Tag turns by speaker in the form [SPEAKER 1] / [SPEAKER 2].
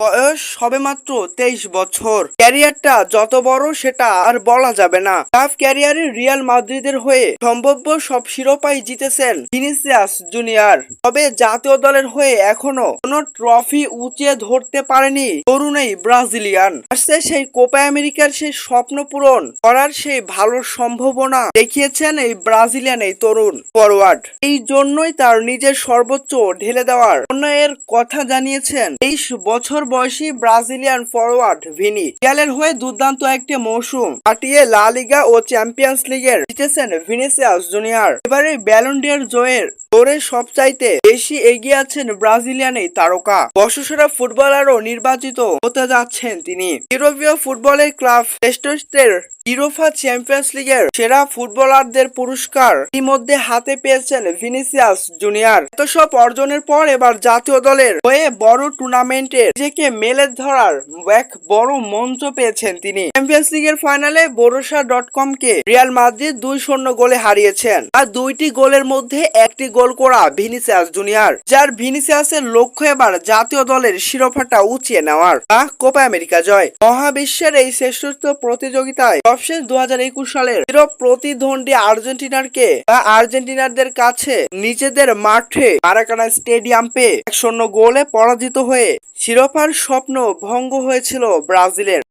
[SPEAKER 1] বয়স সবে মাত্র তেইশ বছর। ক্যারিয়ারটা যত বড় সেটা আর বলা যাবে না। টাফ ক্যারিয়ারে রিয়াল মাদ্রিদের হয়ে সম্ভাব্য সব শিরোপাই জিতেছেন ভিনিসিয়াস জুনিয়র। তবে জাতীয় দলের হয়ে এখনও কোনো ট্রফি উঁচিয়ে ধরতে পারেনি তরুণ এই ব্রাজিলিয়ান। আসছে সেই কোপা আমেরিকার সেই স্বপ্ন পূরণ করার সেই ভালো সম্ভাবনা দেখিয়েছেন এই ব্রাজিলিয়ান এই তরুণ ফরওয়ার্ড এই জন্যই তার নিজের সর্বোচ্চ ঢেলে দেওয়ার অন্যায়ের কথা জানিয়েছেন। তেইশ বছর বয়সী ব্রাজিলিয়ান ফরওয়ার্ড ভিনি রিয়ালের হয়ে দুর্দান্ত একটি মৌসুম কাটিয়ে লা লিগা ও চ্যাম্পিয়ন্স লিগের জিতেছেন ভিনিসিয়াস জুনিয়র। এবারে ব্যালন্ডিয়ার জয়ের দৌড়ে সবচাইতে বেশি এগিয়ে আছেন ব্রাজিলিয়ান এই তারকা। বর্ষসেরা ফুটবলারও নির্বাচিত হতে যাচ্ছেন তিনি। ইউরোপীয় ফুটবলের ক্লাব টেস্টের ইউরোফা চ্যাম্পিয়ন্স লিগের সেরা ফুটবলারদের পুরস্কার ইতিমধ্যে হাতে পেয়েছেন ভিনিসিয়াস জুনিয়র। এত সব অর্জনের পর এবার জাতীয় দলের হয়ে বড় টুর্নামেন্টে নিজেকে মেলে ধরার এক বড় মঞ্চ পেয়েছেন তিনি। চ্যাম্পিয়ন্স লিগের ফাইনালে বোরোসা ডট কম কে রিয়াল মাদ্রিদ দুই শূন্য গোলে হারিয়েছেন। আর দুইটি গোলের মধ্যে একটি গোল করা ভিনিসিয়াস জুনিয়র যার ভিনিসিয়াসের লক্ষ্য এবার জাতীয় দলের শিরোপাটা উঁচিয়ে নেওয়ার। তা কোপা আমেরিকা জয়। মহাবিশ্বের এই শ্রেষ্ঠত্ব প্রতিযোগিতায় সবশেষ দু হাজার একুশ সালের চির প্রতিদ্বন্দ্বী আর্জেন্টিনারকে বা আর্জেন্টিনারদের কাছে নিজেদের মাঠে মারাকানা স্টেডিয়াম পেয়ে এক শূন্য গোলে পরাজিত হয়ে শিরোপার স্বপ্ন ভঙ্গ হয়েছিল ব্রাজিলের।